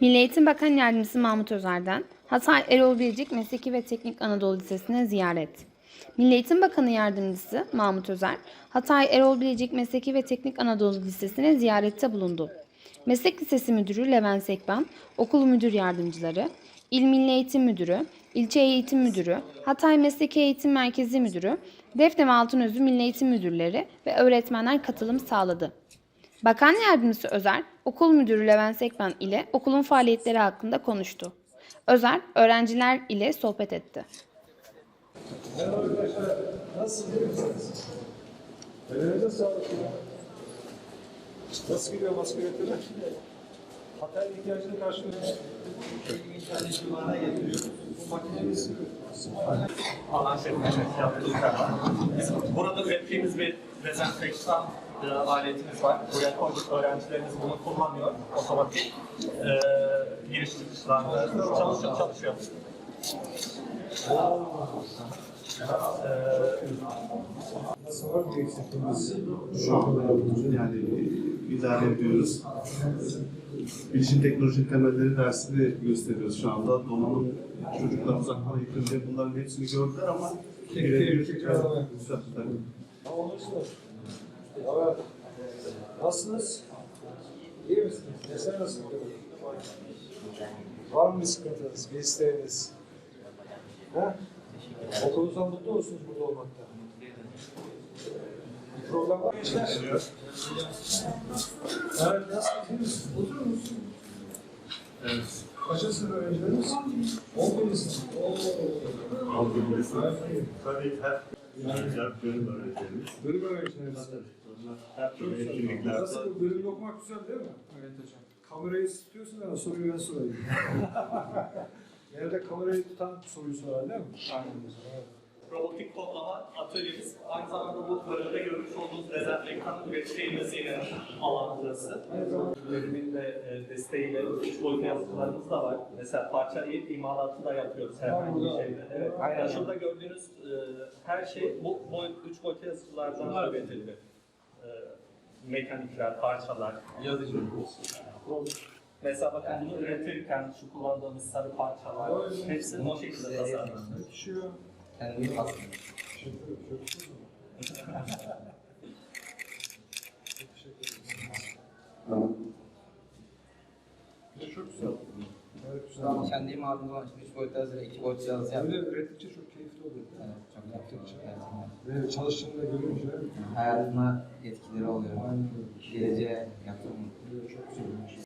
Milli Eğitim Bakan Yardımcısı Mahmut Özer'den Hatay Erol Bilecik Mesleki ve Teknik Anadolu Lisesi'ne ziyaret. Milli Eğitim Bakanı Yardımcısı Mahmut Özer, Hatay Erol Bilecik Mesleki ve Teknik Anadolu Lisesi'ne ziyarette bulundu. Meslek Lisesi Müdürü Levent Sekban, Okul Müdür Yardımcıları, İl Milli Eğitim Müdürü, İlçe Eğitim Müdürü, Hatay Mesleki Eğitim Merkezi Müdürü, Defne ve Altınözü Milli Eğitim Müdürleri ve öğretmenler katılım sağladı. Bakan Yardımcısı Özer, Okul Müdürü Levent Sekban ile okulun faaliyetleri hakkında konuştu. Özer, öğrenciler ile sohbet etti. Merhaba arkadaşlar. Nasılsınız? Ellerinize sağlık. Nasıl gidiyor maske üretimi? Hatay'ın ihtiyacını karşılıyor. Bu makinemiz alan şeklinde yaptığımız var. Bizim burada ürettiğimiz bir dezenfektan e, aletimiz var. Buraya koyduk öğrencilerimiz bunu kullanıyor. Otomatik e, giriş çıkışlarda çalışıyor. çalışıyor. nasıl var bir eksikliğimiz? Şu anda yani idare ediyoruz. Bilişim teknoloji temelleri dersini gösteriyoruz şu anda. Donanım çocuklar uzaktan eğitimde bunların hepsini gördüler ama birebir tekrar alalım. Güzel, tabii. Evet. Nasılsınız? İyi misiniz? Mesela nasıl? Var mı bir sıkıntınız, bir isteğiniz? Ha? Okulunuzdan mutlu musunuz burada olmakta? Bir problem var mı gençler? Evet, nasılsınız? İyi misiniz? Oturur musun? Evet. Kaçıncı sınıf öğrencilerimiz? 11. sınıf. Oo. Tabii hep bölüm öğrencilerimiz. Bölüm öğrencilerimiz. Hep böyle etkinliklerde. Nasıl bölümde okumak güzel değil mi? Evet hocam. Kamerayı tutuyorsun ama soruyu ben sorayım. Nerede kamerayı tutan soruyu sorar değil mi? Aynen hocam. Robotik kodlama atölyemiz aynı zamanda bu bölümde görmüş olduğunuz dezenfektan ürettiğimiz yine alan burası. Bölümün de desteğiyle üç boyutlu yazıcılarımız da var. Mesela parça il imalatı da yapıyoruz herhangi bir şeyde. Evet. Aynen. Şurada gördüğünüz e, her şey bu boyut, üç boyutlu yazıcılardan üretildi. Mekanikler, parçalar, yazıcı. Mesela bakın bunu üretirken şu kullandığımız sarı parçalar hepsi o şekilde. Kendimi bastım. Teşekkür ederim. Çok. Ne çok güzel. Kendimi aldığım zaman şimdi 3 boyutlu hazır 2 boyutlu yazı yaptım. Öyle ürettikçe çok keyifli oluyor. Evet, çok yaptıkça gerçekten. Ve çalıştığını da görünce Hayatıma etkileri oluyor. aynen öyle. Geleceğe yatırım. Çok güzel olmuş.